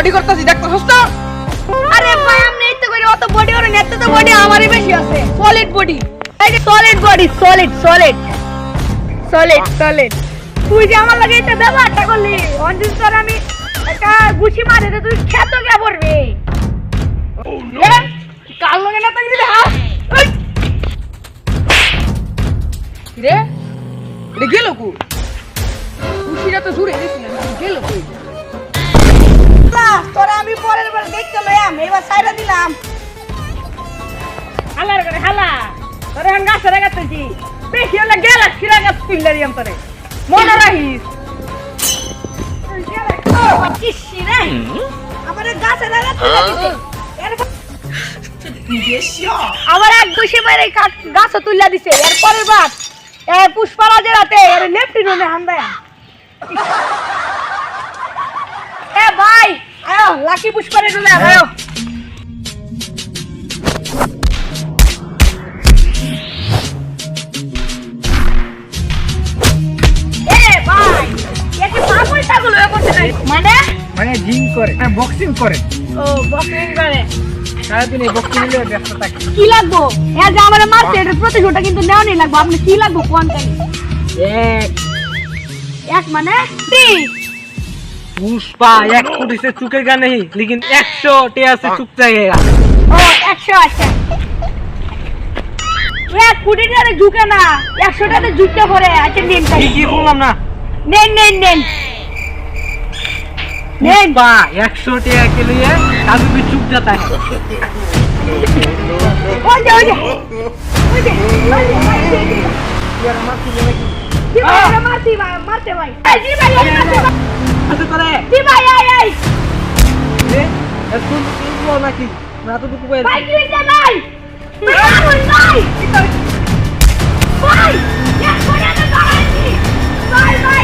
Body করতেছি দেখতেছস না আরে ভাই আপনি এই তো করে অত বডি করেন এত তো বডি আমারই বেশি আছে। সলিড বডি এই যে solid body solid solid solid solid তুই যে আমার লাগে এটা ব্যবহারটা করলি অঞ্জিত তোর আমি একটা গুছি মারে দে তুই খেতো কে পড়বে। এ, কাল লগে না তাকি হ্যাঁ রে এটা গেল কু খুশিটা তো জুড়ে দিছি না গেল কই? আমি পরের বার দেখতে লইয়াম এবার সাইরা দিলাম। হালার করে হালা। তোরে হান গাছ রেখে তুই বেশি হলে গেলা ছিড়া গাছ তুললে দিয়াম তোরে। মনে রাখিস। কিসি রে? আমার গাছে লাগা আবার এক গুছি মেরে গাছ তুললা দিছে। এর পরের বার এর হান্দায় এ ভাই আয়ো লাকি পুষ্পারে রুমে আয়ো হয়ে। মানে? মানে জিম করে বক্সিং করে। ও বক্সিং করে। সারাদিন এই বক্সিং নিয়ে ব্যস্ত থাকে। কি লাগবো? এ যে আমার মারছে এটার প্রতিশোধটা কিন্তু নেওয়া নেই লাগবো। আপনি কি লাগবো তাই এক। এক মানে? पुष्पा एक फुट से चुकेगा नहीं लेकिन एक सौ टेयर से चुक जाएगा ও একশো আছে এক কোটি টাকা ঝুঁকে না একশো টাকা ঝুঁকতে পড়ে আচ্ছা নেন তাই কি কি বললাম না নেন নেন নেন নেন पुष्पा एक सौ टेयर के लिए कभी भी चुक जाता है ওই যে ওই যে ওই যে ওই যে, ওই যে, ওই যে। হ্যাঁ। কি ভাই এই এই এ এখন কিনবো নাকি না তো দুপুরে ভাই কি হইছে ভাই? ভাই। ভাই ভাই এখন আমি দাঁড়াইছি ভাই ভাই